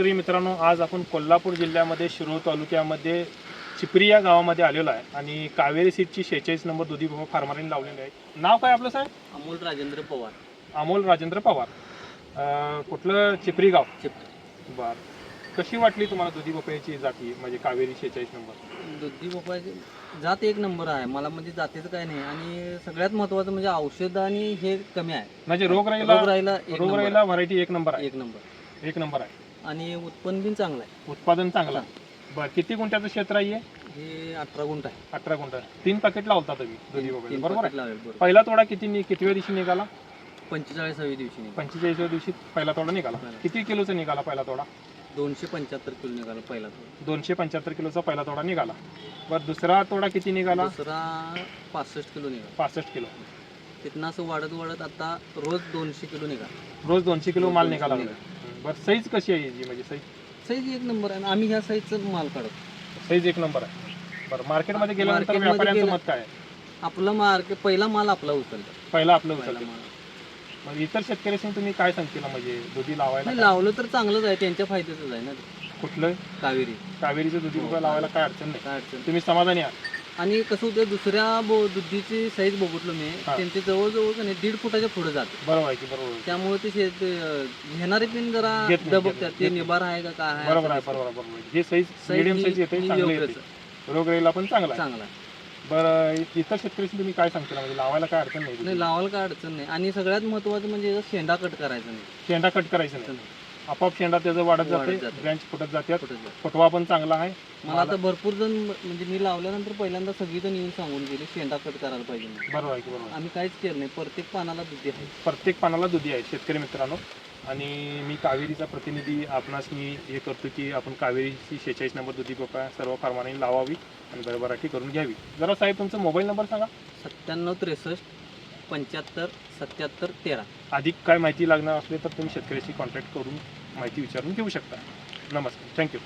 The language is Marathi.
मित्रांनो आज आपण कोल्हापूर जिल्ह्यामध्ये शिरूर तालुक्यामध्ये चिपरी या गावामध्ये आलेलो आहे आणि कावेरी सीटची शेहेचाळीस नंबर दुधी भोपा फार्मरने लावलेली आहे. नाव काय आपलं साहेब? अमोल राजेंद्र पवार. अमोल राजेंद्र पवार. अं, कुठलं? चिपरी गाव? चिप बर. कशी वाटली तुम्हाला दुधी भोपळ्याची जाती म्हणजे कावेरी शेहेचाळीस नंबर? दुधी भोपळ्याची जात एक नंबर आहे. मला म्हणजे जातीचं काय नाही. आणि सगळ्यात महत्वाचं म्हणजे औषध आणि हे कमी आहे. म्हणजे रोगराईला रोगराईला एक नंबर रोगराईला व्हरायटी एक नंबर आहे. आहे. एक नंबर. एक नंबर आहे. आणि उत्पन्न बिन चांगलं आहे. उत्पादन चांगलं आहे. बरं किती गुंठ्याचं क्षेत्र आहे हे? हे अठरा गुंठ आहे. अठरा गुंठ. तीन पॅकेट लावता तुम्ही दुधी तीन- भोपळ्याचे तीन बरोबर लावेल पहिला तोडा किती नि- कितव्या दिवशी निघाला? पंचेचाळीसाव्या दिवशी निघाला. पंचेचाळीसव्या दिवशी पहिला तोडा निघाला. किती किलोचा निघाला पहिला तोडा? दोनशे पंच्याहत्तर किलो निघाला पहिला तो दोनशे पंच्याहत्तर किलोचा पहिला तोडा निघाला. बरं दुसरा तोडा किती निघाला? दुसरा पासष्ट किलो निघाला. पासष्ट किलो. तिथनं असं वाढत वाढत आता रोज दोनशे किलो निघाला. रोज दोनशे किलो माल निघाला. बरं साईज कशी आहे याची? म्हणजे साईज साईज एक नंबर आहे आणि आम्ही ह्या साईजचं माल काढतो. साईज एक नंबर आहे. बरं मार्केटमध्ये गेल्यानंतर मार्केटमध्ये व्यापाऱ्यांचं मत काय आहे? आपलं मार्केट पहिला माल आपला उचलतो. पहिला आपलं पहिला उचलते. माल. मग इतर शेतकऱ्यांनी तुम्ही काय सांगतील? म्हणजे दुधी लावायला नाही? लावलं तर चांगलंच आहे. त्यांच्या फायद्याचंच आहे ना ते. कुठलं? कावेरी. कावेरीचं दुधी भोपळा लावायला काय अडचण नाही. काय अडचण तुम्ही समाधानी आहात? आणि कसं होतं दुसऱ्या बो दुधीची साईज बघितलो मी हा. त्यांचे जवळजवळ का नाही दीड फुटाच्या पुढे जाते. बरोबर आहे की बरोबर आहे. त्यामुळे ते शेत अं, घेणारे पण जरा घेत नाही, घेत दबकतात ते निबार आहे का काय आहे बरोबर आहे असं बरोबर आहे, बरोबर आहे. जे साईज Size मिडियम ही- साईज येते ही चांगलं योग्यच येते रोगराईला पण चांगला आहे. चांगला आहे. बरं इतर शेतकऱ्यांशी तुम्ही काय सांगता? म्हणजे लावायला काय अडचण नाही? नाही लावायला काय अडचण नाही. आणि सगळ्यात महत्वाचं म्हणजे याचा शेंडा कट करायचा नाही. शेंडा कट करायचं नाही. आपोआप शेंडा त्याचं वाढत वाढत जाते जाते. ब्रँच फुटत जातात कुठं जात. फुटवा पण चांगला आहे मला आता भरपूर जण म्हणजे मी लावल्यानंतर पहिल्यांदा सगळीजण येऊन सांगून गेले शेंडा कट करायला पाहिजे म्हणून. बरोबर आहे की बरोबर आहे. आम्ही काहीच केलं नाही प्रत्येक पानाला दुधी आहे प्रत्येक पानाला दुधी आहे शेतकरी मित्रांनो आणि मी कावेरीचा प्रतिनिधी आपणास मी हे करतो की आपण कावेरीची शेहेचाळीस नंबर दुधी पोका सर्व फार्मांनी लावावी आणि भरभराटी करून घ्यावी जरा साहेब तुमचा मोबाईल नंबर सांगा सत्त्याण्णव त्रेसष्ट पंच्याहत्तर सत्याहत्तर तेरा. अधिक काय माहिती लागणार असले तर तुम्ही शेतकऱ्याशी कॉन्टॅक्ट करून माहिती विचारून घेऊ शकता. नमस्कार. थँक्यू